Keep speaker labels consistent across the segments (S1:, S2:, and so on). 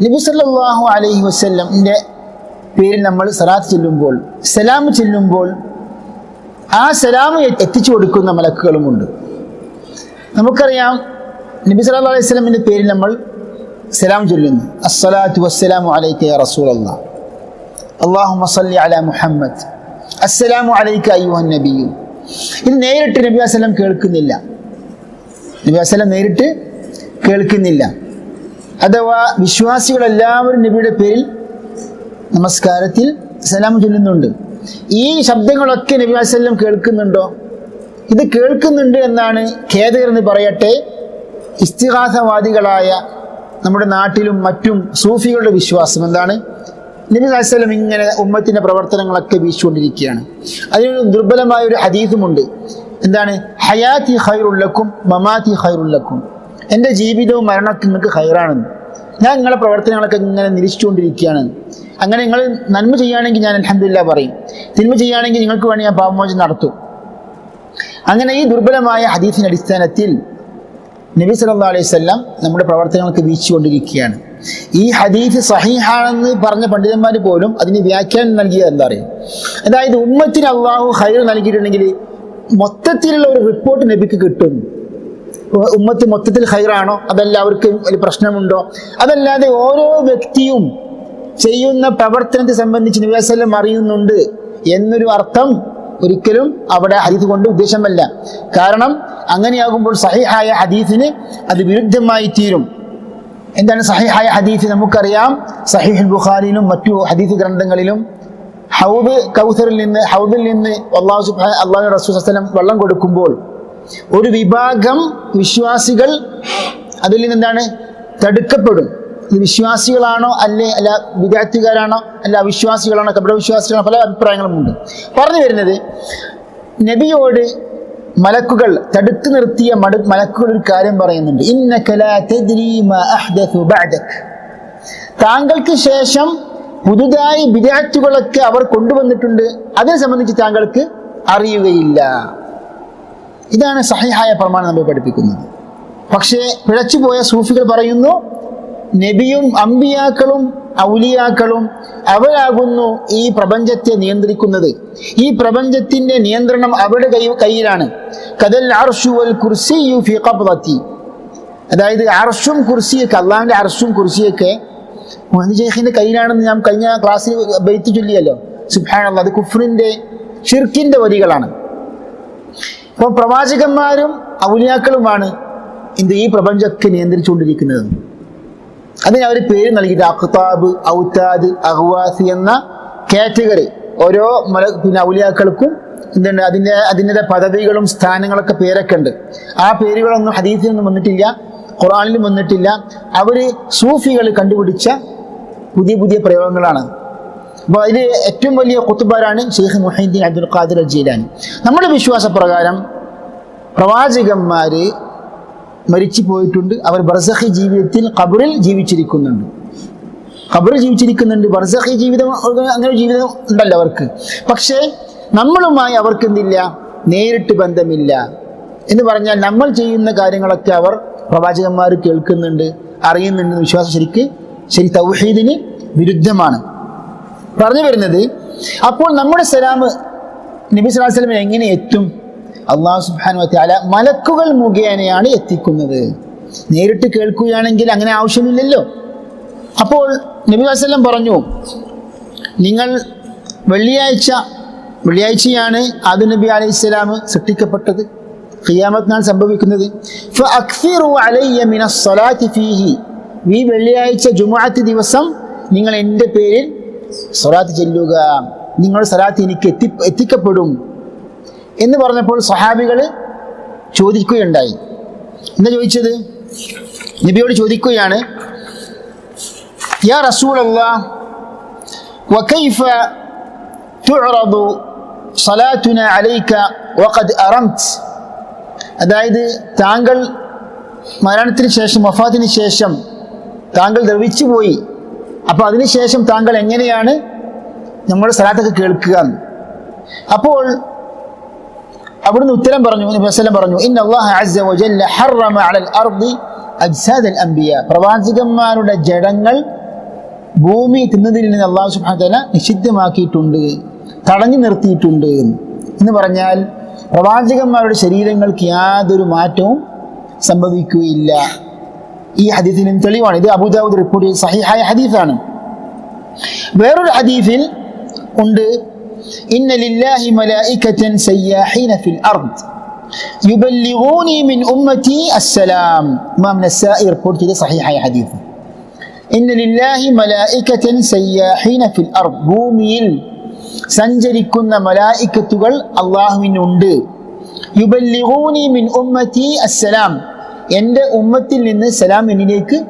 S1: നബി സല്ലല്ലാഹു അലൈഹി വസ്ല്ലമിന്റെ പേരിൽ നമ്മൾ സലാത്ത് ചെല്ലുമ്പോൾ സലാം ചെല്ലുമ്പോൾ ആ സലാം എത്തിച്ചു കൊടുക്കുന്ന മലക്കുകളുമുണ്ട്. നമുക്കറിയാം നബി സല അലൈഹി വസല്ലമിന്റെ പേരിൽ നമ്മൾ സലാം ചൊല്ലുന്നു. അസ്സലാത്തു വസ്സലാമു അലൈക്ക യാ റസൂലല്ലാഹ് അള്ളാഹു മസല്ലി അല മുഹമ്മദ്. അസ്സലാമു അലൈക അയ്യുഹൻ നബിയു. ഇത് നേരിട്ട് നബി അസ്ലം കേൾക്കുന്നില്ല. നബി അസ്ലം നേരിട്ട് കേൾക്കുന്നില്ല. അഥവാ വിശ്വാസികളെല്ലാവരും നബിയുടെ പേരിൽ നമസ്കാരത്തിൽ സലാം ചൊല്ലുന്നുണ്ട്. ഈ ശബ്ദങ്ങളൊക്കെ നബി വസല്ലം കേൾക്കുന്നുണ്ടോ? ഇത് കേൾക്കുന്നുണ്ട് എന്നാണ് ഖേദകരെന്ന് പറയട്ടെ. ഇസ്തിഹാസവാദികളായ നമ്മുടെ നാട്ടിലും മറ്റും സൂഫികളുടെ വിശ്വാസം എന്താണ്? നബി വസ്ലം ഇങ്ങനെ ഉമ്മത്തിന്റെ പ്രവർത്തനങ്ങളൊക്കെ വീശുകൊണ്ടിരിക്കുകയാണ് അതിനൊരു ദുർബലമായ ഒരു ഹദീസുമുണ്ട്. എന്താണ്? ഹയാത്തി ഹൈറുള്ളക്കും മമാത്തി ഖൈറുല്ലക്കും എന്റെ ജീവിതവും മരണമൊക്കെ നിങ്ങൾക്ക് ഹൈറാണെന്ന് ഞാൻ നിങ്ങളുടെ പ്രവർത്തനങ്ങളൊക്കെ ഇങ്ങനെ നിരീക്ഷിച്ചുകൊണ്ടിരിക്കുകയാണ്. അങ്ങനെ നിങ്ങൾ നന്മ ചെയ്യുകയാണെങ്കിൽ ഞാൻ അലഹമില്ല പറയും. തിന്മ ചെയ്യുകയാണെങ്കിൽ നിങ്ങൾക്ക് വേണ്ടി ഞാൻ പാപമോചനം നടത്തും. അങ്ങനെ ഈ ദുർബലമായ ഹദീസിന്റെ അടിസ്ഥാനത്തിൽ നബി സല്ലാ അലൈഹി സ്വല്ലാം നമ്മുടെ പ്രവർത്തനങ്ങൾക്ക് വീഴ്ചകൊണ്ടിരിക്കുകയാണ് ഈ ഹദീസ് സഹീഹാണെന്ന് പറഞ്ഞ പണ്ഡിതന്മാർ പോലും അതിന് വ്യാഖ്യാനം നൽകിയത് എന്താ പറയുക അതായത് ഉമ്മത്തിന് അള്ളാഹു ഹൈർ നൽകിയിട്ടുണ്ടെങ്കിൽ മൊത്തത്തിലുള്ള ഒരു റിപ്പോർട്ട് നബിക്ക് കിട്ടും. ഉമ്മത്ത് മൊത്തത്തിൽ ഹൈറാണോ അതല്ല അവർക്ക് ഒരു പ്രശ്നമുണ്ടോ? അതല്ലാതെ ഓരോ വ്യക്തിയും ചെയ്യുന്ന പ്രവർത്തനത്തെ സംബന്ധിച്ച് നിവേശല്ലം അറിയുന്നുണ്ട് എന്നൊരു അർത്ഥം ഒരിക്കലും അവിടെ ഹദീസ് കൊണ്ട് ഉദ്ദേശമല്ല. കാരണം അങ്ങനെയാകുമ്പോൾ സഹിഹായ ഹദീസിന് അത് വിരുദ്ധമായി തീരും. എന്താണ് സഹിഹായ ഹദീസ്? നമുക്കറിയാം സഹിഹുൽ ബുഖാരിയിലും മറ്റു ഹദീസ് ഗ്രന്ഥങ്ങളിലും ഹൗദ് കൗസറിൽ നിന്ന് ഹൗദിൽ നിന്ന് അള്ളാഹു അള്ളാഹു റസൂൽ വസ്ലം വെള്ളം കൊടുക്കുമ്പോൾ ഒരു വിഭാഗം വിശ്വാസികൾ അതിൽ നിന്ന് എന്താണ് തടുക്കപ്പെടും. ഇത് വിശ്വാസികളാണോ അല്ലെ? അല്ല വിദ്യാർത്ഥികാരാണോ? അല്ല അവിശ്വാസികളാണോ? കപട വിശ്വാസികളാണോ. പല അഭിപ്രായങ്ങളുമുണ്ട്. പറഞ്ഞു വരുന്നത് നബിയോട് മലക്കുകൾ തടുത്തു നിർത്തിയ മടു മലക്കുകൾ ഒരു കാര്യം പറയുന്നുണ്ട്. താങ്കൾക്ക് ശേഷം പുതുതായി വിദ്യാർത്ഥികളൊക്കെ അവർ കൊണ്ടുവന്നിട്ടുണ്ട്. അതിനെ സംബന്ധിച്ച് താങ്കൾക്ക് അറിയുകയില്ല. ഇതാണ് സഹിഹായ പ്രമാണം നമ്മൾ പഠിപ്പിക്കുന്നത്. പക്ഷേ പിഴച്ചുപോയ സൂഫികൾ പറയുന്നു നബിയും അമ്പിയാക്കളും ഔലിയാക്കളും അവരാകുന്നു ഈ പ്രപഞ്ചത്തെ നിയന്ത്രിക്കുന്നത്. ഈ പ്രപഞ്ചത്തിന്റെ നിയന്ത്രണം അവരുടെ കൈ കയ്യിലാണ്. കദൽ അർഷു വൽ കുർസിയു ഫി അതായത് അർഷും കുർസിയൊക്കെ അള്ളാഹിന്റെ അർഷും കുർസിയൊക്കെ മുഹമ്മദ് ഷെയ്ഖിന്റെ കയ്യിലാണെന്ന് ഞാൻ കഴിഞ്ഞ ക്ലാസ്സിൽ ബെയ്ത്ത് ചൊല്ലിയല്ലോ. സുഹാൻ അത് കുഫറിന്റെ ഷിർക്കിന്റെ വരികളാണ്. അപ്പോൾ പ്രവാചകന്മാരും ഔലിയാക്കളുമാണ് എന്ത് ഈ പ്രപഞ്ചത്തെ നിയന്ത്രിച്ചുകൊണ്ടിരിക്കുന്നത്. അതിന് അവർ പേര് നൽകിയിട്ട് അഖ്താബ് ഔത്താദ് അഹ്വാസി എന്ന കാറ്റഗറി. ഓരോ മല പിന്നെ ഔലിയാക്കൾക്കും എന്തുണ്ട്? അതിന്റെ അതിന്റെ പദവികളും സ്ഥാനങ്ങളൊക്കെ പേരൊക്കെ ഉണ്ട്. ആ പേരുകളൊന്നും ഹദീസിനൊന്നും വന്നിട്ടില്ല ഖുറാനിലും വന്നിട്ടില്ല. അവർ സൂഫികൾ കണ്ടുപിടിച്ച പുതിയ പുതിയ പ്രയോഗങ്ങളാണ്. അപ്പോൾ അതിൽ ഏറ്റവും വലിയ കുത്തുബാരാണ് Sheikh Muhiyuddin Abdul Qadir al Jilani നമ്മുടെ വിശ്വാസപ്രകാരം പ്രവാചകന്മാർ മരിച്ചു പോയിട്ടുണ്ട് അവർ ബർസഖി ജീവിതത്തിൽ ഖബറിൽ ജീവിച്ചിരിക്കുന്നുണ്ട്. ഖബറിൽ ജീവിച്ചിരിക്കുന്നുണ്ട്. ബർസഖി ജീവിതം അങ്ങനെ ജീവിതം ഉണ്ടല്ലോ അവർക്ക്. പക്ഷേ നമ്മളുമായി അവർക്ക് എന്തില്ല നേരിട്ട് ബന്ധമില്ല. എന്ന് പറഞ്ഞാൽ നമ്മൾ ചെയ്യുന്ന കാര്യങ്ങളൊക്കെ അവർ പ്രവാചകന്മാർ കേൾക്കുന്നുണ്ട് അറിയുന്നുണ്ട് വിശ്വാസം ശരിക്ക് ശരി തൗഹീദിന് വിരുദ്ധമാണ്. പറഞ്ഞു വരുന്നത്. അപ്പോൾ നമ്മുടെ സലാം നബി സ്വലാസ്ലമിന് എങ്ങനെ എത്തും? അള്ളാഹു സുബാനു വത്താല മലക്കുകൾ മുഖേനയാണ് എത്തിക്കുന്നത്. നേരിട്ട് കേൾക്കുകയാണെങ്കിൽ അങ്ങനെ ആവശ്യമില്ലല്ലോ. അപ്പോൾ നബി വസ്ലം പറഞ്ഞു നിങ്ങൾ വെള്ളിയാഴ്ച വെള്ളിയാഴ്ചയാണ് അത് നബി അലൈഹി സ്വലാം സൃഷ്ടിക്കപ്പെട്ടത്. ഖിയാമത്ത് നാൾ സംഭവിക്കുന്നത്. ഈ വെള്ളിയാഴ്ച ജുമാഅത്ത് ദിവസം നിങ്ങൾ എന്റെ പേരിൽ സ്വലാത്ത് ചെല്ലുക നിങ്ങളുടെ സ്വലാത്ത് എനിക്ക് എത്തി എത്തിക്കപ്പെടും എന്ന് പറഞ്ഞപ്പോൾ സഹാബികൾ ചോദിക്കുകയുണ്ടായി എന്താ ചോദിച്ചത് നബിയോട് ചോദിക്കുകയാണ് യാ റസൂൽ وكيف تعرض صلاتنا عليك وقد أرمت അതായത് താങ്കൾ മരണത്തിന് ശേഷം വഫാത്തിന് ശേഷം താങ്കൾ ദ്രവിച്ചു പോയി അപ്പോൾ അതിനുശേഷം താങ്കൾ എങ്ങനെയാണ് നമ്മുടെ സ്ഥലത്തൊക്കെ കേൾക്കുക അപ്പോൾ അവിടുന്ന് ഉത്തരം പറഞ്ഞു വസ്ലം പറഞ്ഞു പ്രവാചകന്മാരുടെ ജഡങ്ങൾ ഭൂമി തിന്നതിൽ നിന്ന് അള്ളാഹു സുഹാന നിഷിദ്ധമാക്കിയിട്ടുണ്ട് തടഞ്ഞു നിർത്തിയിട്ടുണ്ട് എന്ന് പറഞ്ഞാൽ പ്രവാചകന്മാരുടെ ശരീരങ്ങൾക്ക് യാതൊരു മാറ്റവും സംഭവിക്കുകയില്ല. ഈ ഹദീസിനും തെളിവാണ്. ഇത് അബൂദാവൂദ് റിപ്പോർട്ട് ചെയ്ത സഹിഹായ ഹദീസാണ്. വേറൊരു ഹദീസിൽ ഉണ്ട്. ഇന്ന ലില്ലാഹി മലായികതൻ സയ്യാഹീന ഫിൽ അർദ് യുബല്ലിഗൂനി മിൻ ഉമ്മത്തി അസ്സലാം. ഇമാം നസായി റിപ്പോർട്ട് ചെയ്ത സഹിഹായ ഹദീസ്. ഇന്ന ലില്ലാഹി മലായികതൻ സയ്യാഹീന ഫിൽ അർദ് ഭൂമിയിൽ സഞ്ചരിക്കുന്ന മലായിക്കത്തുകൾ അള്ളാഹുവിനുണ്ട്. യുബല്ലിഗൂനി മിൻ ഉമ്മത്തി അസ്സലാം. എന്റെ ഉമ്മത്തിൽ നിന്ന് സലാം എന്നിലേക്ക്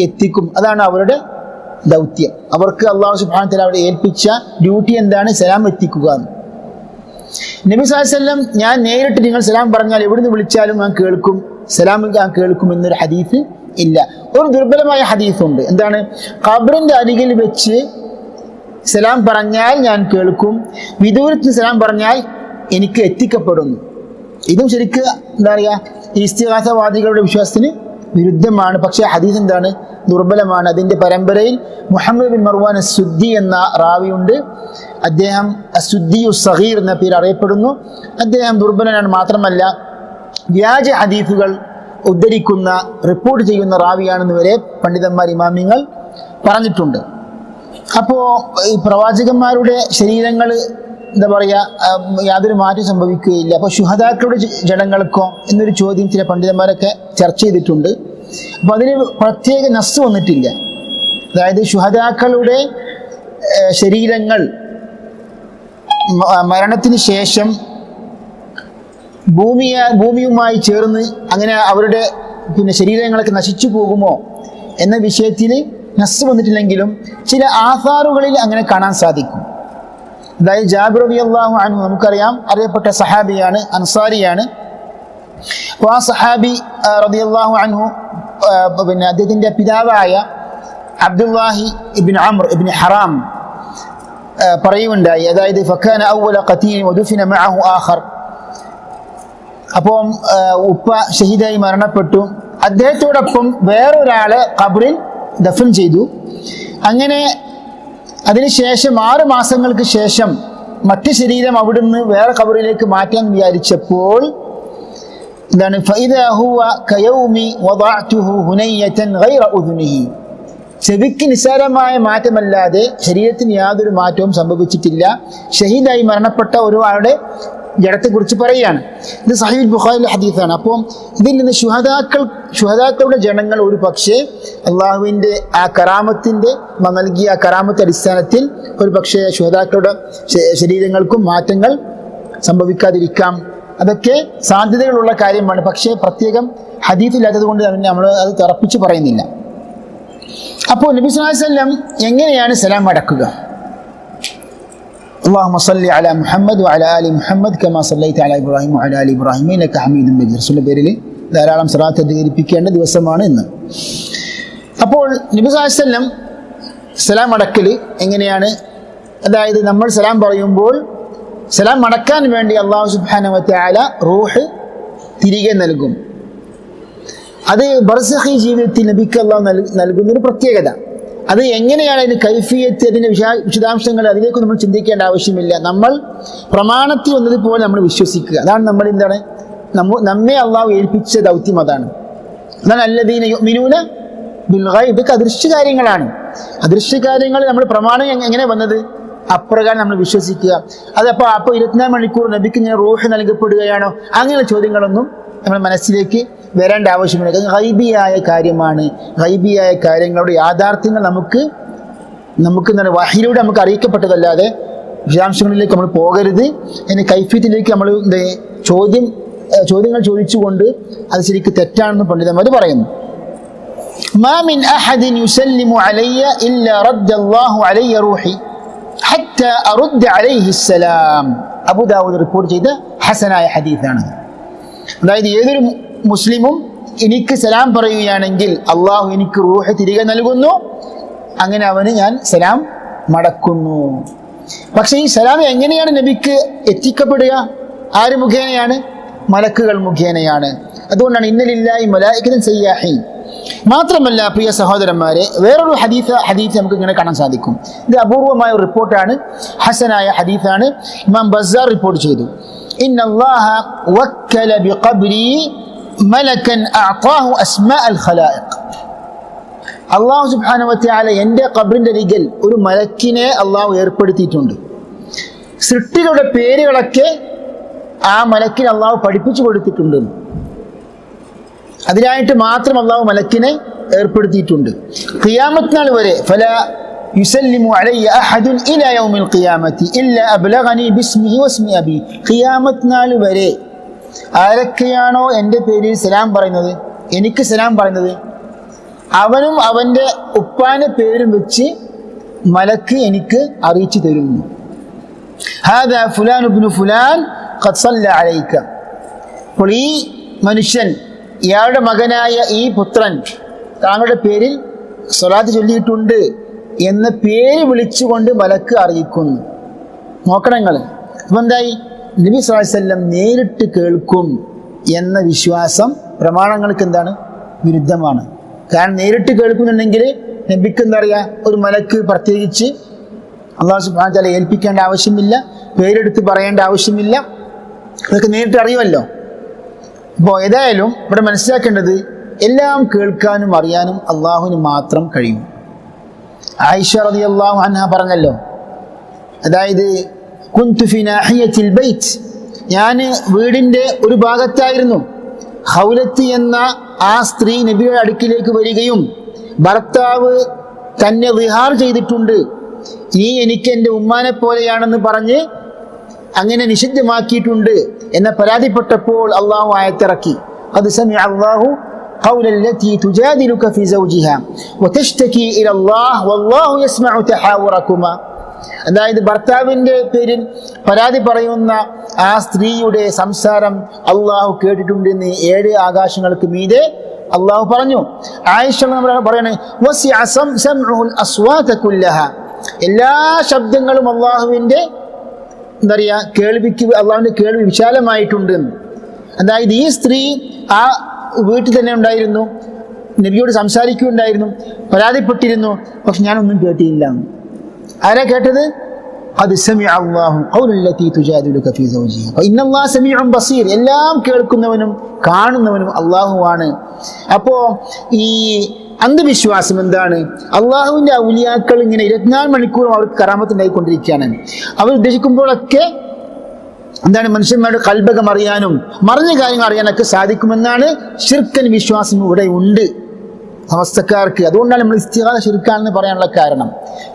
S1: എത്തിക്കും. അതാണ് അവരുടെ ദൗത്യം. അവർക്ക് അള്ളാഹു സുബാൻ തല അവിടെ ഏൽപ്പിച്ച ഡ്യൂട്ടി എന്താണ്? സലാം എത്തിക്കുക എന്ന്. നബി സാഹസല്ലം ഞാൻ നേരിട്ട് നിങ്ങൾ സലാം പറഞ്ഞാൽ എവിടുന്ന് വിളിച്ചാലും ഞാൻ കേൾക്കും. സലാം ഞാൻ കേൾക്കും എന്നൊരു ഹദീഫ് ഇല്ല. ഒരു ദുർബലമായ ഹദീഫ് ഉണ്ട്. എന്താണ്? ഖബറിന്റെ അരികിൽ വെച്ച് സലാം പറഞ്ഞാൽ ഞാൻ കേൾക്കും. വിദൂരത്ത് സലാം പറഞ്ഞാൽ എനിക്ക് എത്തിക്കപ്പെടുന്നു. ഇതും ശരിക്ക് എന്താ പറയുക ഇസ്തിഹാസവാദികളുടെ വിശ്വാസത്തിന് വിരുദ്ധമാണ്. പക്ഷേ ഹദീസ് എന്താണ്? ദുർബലമാണ്. അതിന്റെ പരമ്പരയിൽ മുഹമ്മദ് ബിൻ മർവാൻ അസുദ്ദി എന്ന റാവിയുണ്ട്. അദ്ദേഹം അസുദ്ദി സഹീർ എന്ന പേര് അറിയപ്പെടുന്നു. അദ്ദേഹം ദുർബലനാണ് മാത്രമല്ല വ്യാജ ഹദീഫുകൾ ഉദ്ധരിക്കുന്ന റിപ്പോർട്ട് ചെയ്യുന്ന റാവിയാണെന്ന് വരെ പണ്ഡിതന്മാർ ഇമാമിങ്ങൾ പറഞ്ഞിട്ടുണ്ട്. അപ്പോൾ ഈ പ്രവാചകന്മാരുടെ ശരീരങ്ങൾ എന്താ പറയുക യാതൊരു മാറ്റം സംഭവിക്കുകയില്ല. അപ്പോൾ ശുഹതാക്കളുടെ ജ- ജനങ്ങൾക്കോ എന്നൊരു ചോദ്യം ചില പണ്ഡിതന്മാരൊക്കെ ചർച്ച ചെയ്തിട്ടുണ്ട്. അപ്പോൾ അതിന് പ്രത്യേക നസ് വന്നിട്ടില്ല. അതായത് ശുഹതാക്കളുടെ ശരീരങ്ങൾ മരണത്തിന് ശേഷം ഭൂമിയ ഭൂമിയുമായി ചേർന്ന് അങ്ങനെ അവരുടെ പിന്നെ ശരീരങ്ങളൊക്കെ നശിച്ചു പോകുമോ എന്ന വിഷയത്തിൽ നസ് വന്നിട്ടില്ലെങ്കിലും ചില ആധാറുകളിൽ അങ്ങനെ കാണാൻ സാധിക്കും. അതായത് ജാബിർ അലി അള്ളാഹു അൻഹു നമുക്കറിയാം അറിയപ്പെട്ട സഹാബിയാണ് അൻസാരിയാണ്. അപ്പോൾ ആ സഹാബി റബി അള്ളാഹു ആ, പിന്നെ അദ്ദേഹത്തിന്റെ പിതാവായ അബ്ദുല്ലാഹി ഇബിൻ അമർ ഇബിൻ ഹറാം പറയുകയുണ്ടായി. അതായത് ഫഖാന ഔവല ഖതീൻ വദുഫിന മഅഹു ആഖർ. അപ്പം ഉപ്പ ഷഹീദായി മരണപ്പെട്ടു. അദ്ദേഹത്തോടൊപ്പം വേറൊരാളെ ഖബറിൽ ദഫൻ ചെയ്തു. അങ്ങനെ അതിനുശേഷം ആറു മാസങ്ങൾക്ക് ശേഷം മറ്റു ശരീരം അവിടുന്ന് വേറെ കബറിലേക്ക് മാറ്റാൻ വിചാരിച്ചപ്പോൾ എന്താണ് ചെവിക്ക് നിസ്സാരമായ മാറ്റമല്ലാതെ ശരീരത്തിന് യാതൊരു മാറ്റവും സംഭവിച്ചിട്ടില്ല. ഷഹീദായി മരണപ്പെട്ട ഒരാളുടെ ജഡത്തെക്കുറിച്ച് പറയുകയാണ്. ഇത് സഹീദ് ബുഖാരിലെ ഹദീസാണ്. അപ്പോൾ ഇതിൽ നിന്ന് ശുഹദാക്കൾ ശുഹദാക്കളുടെ ജനങ്ങൾ ഒരു പക്ഷേ അള്ളാഹുവിന്റെ ആ കറാമത്തിന്റെ നൽകിയ ആ കറാമത്തെ അടിസ്ഥാനത്തിൽ ഒരു പക്ഷേ ശുഹദാക്കളുടെ ശരീരങ്ങൾക്കും മാറ്റങ്ങൾ സംഭവിക്കാതിരിക്കാം. അതൊക്കെ സാധ്യതകളുള്ള കാര്യമാണ്. പക്ഷേ പ്രത്യേകം ഹദീഫില്ലാത്തത് കൊണ്ട് തന്നെ നമ്മൾ അത് തറപ്പിച്ച് പറയുന്നില്ല. അപ്പോൾ നബി വസല്ലം എങ്ങനെയാണ് സലാം അടക്കുക? اللهم صل على محمد وعلى ال محمد كما صليت على ابراهيم وعلى ال ابراهيم انك حميد مجيد റസൂലിന്റെ പേരിൽ ധാരാളം സലാത്ത് അധികരിപ്പിക്കേണ്ട ദിവസമാണ് ഇന്ന് അപ്പോൾ നബി സ്വല്ലല്ലാഹു അലൈഹി വസല്ലം സലാം അടക്കൽ എങ്ങനെയാണ് അതായത് നമ്മൾ സലാം പറയുമ്പോൾ സലാം മടക്കാൻ വേണ്ടി അള്ളാഹു സുബ്ഹാനഹു വതആല റൂഹ് തിരികെ നൽകും അത് ബർസഖി ജീവിതത്തിൽ നബിക്ക് അള്ളാഹു നൽ- നൽകുന്ന ഒരു പ്രത്യേകത അത് എങ്ങനെയാണ് അതിന് കൈഫിയത്ത് അതിന്റെ വിശാ വിശദാംശങ്ങൾ അതിലേക്ക് നമ്മൾ ചിന്തിക്കേണ്ട ആവശ്യമില്ല. നമ്മൾ പ്രമാണത്തിൽ വന്നതുപോലെ നമ്മൾ വിശ്വസിക്കുക. അതാണ് നമ്മൾ എന്താണ്? നമ്മ നമ്മെ അള്ളാഹു ഏൽപ്പിച്ച ദൗത്യം അതാണ്. അതാണ് അല്ലദീന മിനൂന ബിൽ ഗൈബ്. ഇതൊക്കെ അദൃശ്യ കാര്യങ്ങളാണ്. അദൃശ്യ കാര്യങ്ങൾ നമ്മൾ പ്രമാണം എങ്ങനെ വന്നത്? അപ്രകാരം നമ്മൾ വിശ്വസിക്കുക. അതപ്പോൾ അപ്പോൾ ഇരുപത്തിനാല് മണിക്കൂർ നബിക്ക് ഇങ്ങനെ റൂഹ് നൽകപ്പെടുകയാണോ? അങ്ങനെ ചോദ്യങ്ങളൊന്നും നമ്മുടെ മനസ്സിലേക്ക് വരേണ്ട ആവശ്യമില്ല കാരണം ഗൈബിയായ കാര്യമാണ് ഗൈബിയായ കാര്യങ്ങളുടെ യാഥാർത്ഥ്യങ്ങൾ നമുക്ക് നമുക്ക് എന്താണ് വഹിയിലൂടെ നമുക്ക് അറിയിക്കപ്പെട്ടതല്ലാതെ വിശദാംശങ്ങളിലേക്ക് നമ്മൾ പോകരുത് അതിന് കൈഫ്യത്തിലേക്ക് നമ്മൾ എന്ത് ചോദ്യം ഏഹ് ചോദ്യങ്ങൾ ചോദിച്ചുകൊണ്ട് അത് ശരിക്കും തെറ്റാണെന്ന് പണ്ഡിതന്മാർ പറയുന്നു ما من أحد يسلم علي إلا رد الله علي روحي حتى أرد عليه السلام അബു ദാവൂദ് റിപ്പോർട്ട് ചെയ്ത ഹസനായ ഹദീസാണ് അതായത് ഏതൊരു മുസ്ലിമും എനിക്ക് സലാം പറയുകയാണെങ്കിൽ അള്ളാഹു എനിക്ക് റൂഹ് തിരികെ നൽകുന്നു. അങ്ങനെ അവന് ഞാൻ സലാം മടക്കുന്നു. പക്ഷെ ഈ സലാം എങ്ങനെയാണ് നബിക്ക് എത്തിക്കപ്പെടുക? ആര് മുഖേനയാണ്? മലക്കുകൾ മുഖേനയാണ്. അതുകൊണ്ടാണ് ഇന്നലില്ലായി മലായിക്കൻ സയ്യാഹി മാത്രമല്ല പ്രിയ സഹോദരന്മാരെ വേറൊരു ഹദീസ് ഹദീസ് നമുക്ക് ഇങ്ങനെ കാണാൻ സാധിക്കും ഇത് അപൂർവമായ ഒരു റിപ്പോർട്ടാണ് ഹസനായ ഹദീസാണ് ഇമാം ബസാർ റിപ്പോർട്ട് ചെയ്തു إن الله وكل بقبري ملكا أعطاه أسماء الخلائق അള്ളാഹു സുബ്ഹാനഹു വതആല എൻ്റെ ഖബറിൻ്റെ അരികിൽ ഒരു മലക്കിനെ അള്ളാഹു ഏർപ്പെടുത്തിയിട്ടുണ്ട് സൃഷ്ടികളുടെ പേരുകളൊക്കെ ആ മലക്കിന് അള്ളാഹു പഠിപ്പിച്ചു കൊടുത്തിട്ടുണ്ട് അതിനായിട്ട് മാത്രം അള്ളാഹു മലക്കിനെ ഏർപ്പെടുത്തിയിട്ടുണ്ട്. ഖിയാമത്ത് വരെ ഫല യുസല്ലിമു അലയ്യ അഹദുൻ ഇല യൗമിൽ ഖിയാമത്തി ഇല്ല അബ്ലഗനി ബിസ്മിഹി വസ്മി അബി. ഖിയാമത്ത് വരെ ആരൊക്കെയാണോ എന്റെ പേരിൽ സലാം പറയുന്നത്? എനിക്ക് സലാം പറയുന്നത്? അവനും അവന്റെ ഉപ്പാന പേരും വെച്ച് മലക്ക് എനിക്ക് അറിയിച്ചു തരുന്നു. ഹാദ ഫുലാൻ ഉബ്നു ഫുലാൻ ഖത്സല്ല അലൈക. അപ്പോൾ ഈ മനുഷ്യൻ ഇയാളുടെ മകനായ ഈ പുത്രൻ താങ്കളുടെ പേരിൽ സ്വലാത്ത് ചൊല്ലിയിട്ടുണ്ട് എന്ന് പേര് വിളിച്ചുകൊണ്ട് മലക്ക് അറിയിക്കുന്നു. നോക്കണം നിങ്ങൾ അപ്പം എന്തായി? നബി സ്വലാസ്വല്ലം നേരിട്ട് കേൾക്കും എന്ന വിശ്വാസം പ്രമാണങ്ങൾക്ക് എന്താണ്? വിരുദ്ധമാണ്. കാരണം നേരിട്ട് കേൾക്കുന്നുണ്ടെങ്കിൽ നബിക്ക് എന്താ പറയുക ഒരു മലക്ക് പ്രത്യേകിച്ച് അള്ളാഹു സുബാൻ ഏൽപ്പിക്കേണ്ട ആവശ്യമില്ല പേരെടുത്ത് പറയേണ്ട ആവശ്യമില്ല. അതൊക്കെ നേരിട്ട് അറിയുമല്ലോ. അപ്പോൾ ഏതായാലും ഇവിടെ മനസ്സിലാക്കേണ്ടത് എല്ലാം കേൾക്കാനും അറിയാനും അള്ളാഹുവിന് മാത്രം കഴിയും. ആയിഷ അള്ളാഹു അൻഹ പറഞ്ഞല്ലോ അതായത് കുന്തു ഫി നാഹിയത്തിൽ ഞാൻ വീടിന്റെ ഒരു ഭാഗത്തായിരുന്നു. ഹൗലത്തി എന്ന ആ സ്ത്രീ നബിയുടെ അടുക്കിലേക്ക് വരികയും ഭർത്താവ് തന്നെ വിഹാർ ചെയ്തിട്ടുണ്ട്. ഈ എനിക്ക് എന്റെ ഉമ്മാനെ പോലെയാണെന്ന് പറഞ്ഞ് അങ്ങനെ നിഷിദ്ധമാക്കിയിട്ടുണ്ട്. എന്ന പരാതിപ്പെട്ടപ്പോൾ അള്ളാഹു ആയത്തിറക്കി അത് സമി അള്ളാഹു قول التي تجادلك في زوجها وتشتكي إلى الله والله يسمع تحاوركما അതായത് ഭർത്താവിൻ്റെ പേരിൽ പരാതി പറയുന്ന ആ സ്ത്രീയുടെ സംസാരം അള്ളാഹു കേട്ടിട്ടുണ്ടെന്ന് ഏഴ് ആകാശങ്ങൾക്ക് മീതെ അള്ളാഹു പറഞ്ഞു ആയിഷ നമ്മൾ പറയണേ വസിഅ സം- സംഉഹുൽ അസ്വാത കുല്ലഹ. എല്ലാ ശബ്ദങ്ങളും അള്ളാഹുവിൻ്റെ എന്താ പറയുക കേൾവിക്ക് അള്ളാഹുവിന്റെ കേൾവി വിശാലമായിട്ടുണ്ട്. അതായത് ഈ സ്ത്രീ ആ വീട്ടിൽ തന്നെ ഉണ്ടായിരുന്നു നബിയോട് സംസാരിക്കുകയുണ്ടായിരുന്നു പരാതിപ്പെട്ടിരുന്നു പക്ഷെ ഞാനൊന്നും കേട്ടിയില്ല. ആരാ കേട്ടത് അത് ബസീർ എല്ലാം കേൾക്കുന്നവനും കാണുന്നവനും അള്ളാഹുവാണ്. അപ്പോ ഈ അന്ധവിശ്വാസം എന്താണ്? അള്ളാഹുവിന്റെ ഔലിയാക്കൾ ഇങ്ങനെ ഇരുപത്തിനാല് മണിക്കൂറും അവർക്ക് കറാമത്തുണ്ടായിക്കൊണ്ടിരിക്കുകയാണ് അവർ ഉദ്ദേശിക്കുമ്പോഴൊക്കെ എന്താണ്? മനുഷ്യന്മാരുടെ കൽബകം അറിയാനും മറിഞ്ഞ കാര്യങ്ങൾ അറിയാനൊക്കെ സാധിക്കുമെന്നാണ് ശിർക്കൻ വിശ്വാസം ഇവിടെ ഉണ്ട്. അവസ്ഥക്കാർക്ക്. അതുകൊണ്ടാണ് നമ്മൾ ഇസ്തിഹാദ എന്ന് പറയാനുള്ള കാരണം.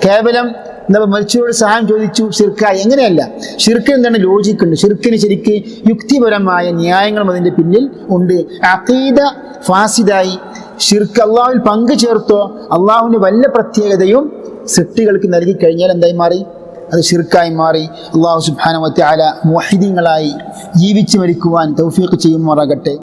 S1: കേവലം എന്താ മരിച്ചവരോട് സഹായം ചോദിച്ചു ഷിർക്ക എങ്ങനെയല്ല? ഷിർക്ക് എന്താണ് ലോജിക്ക് ഉണ്ട് ഷിർക്കിന് ശരിക്ക് യുക്തിപരമായ ന്യായങ്ങളും അതിന്റെ പിന്നിൽ ഉണ്ട്. അഖീദ ഫാസിദായി ഷിർക്ക് അള്ളാഹുവിൽ പങ്കു ചേർത്തോ അള്ളാഹുവിന്റെ വല്ല പ്രത്യേകതയും സൃഷ്ടികൾക്ക് നൽകി കഴിഞ്ഞാൽ എന്തായി മാറി? അത് ഷിർക്കായി മാറി. അള്ളാഹു സുബാനവത്തെ വതആല മുഹിദീങ്ങളായി ജീവിച്ചു മരിക്കുവാൻ തൗഫീഖ് ചെയ്യുമാറാകട്ടെ.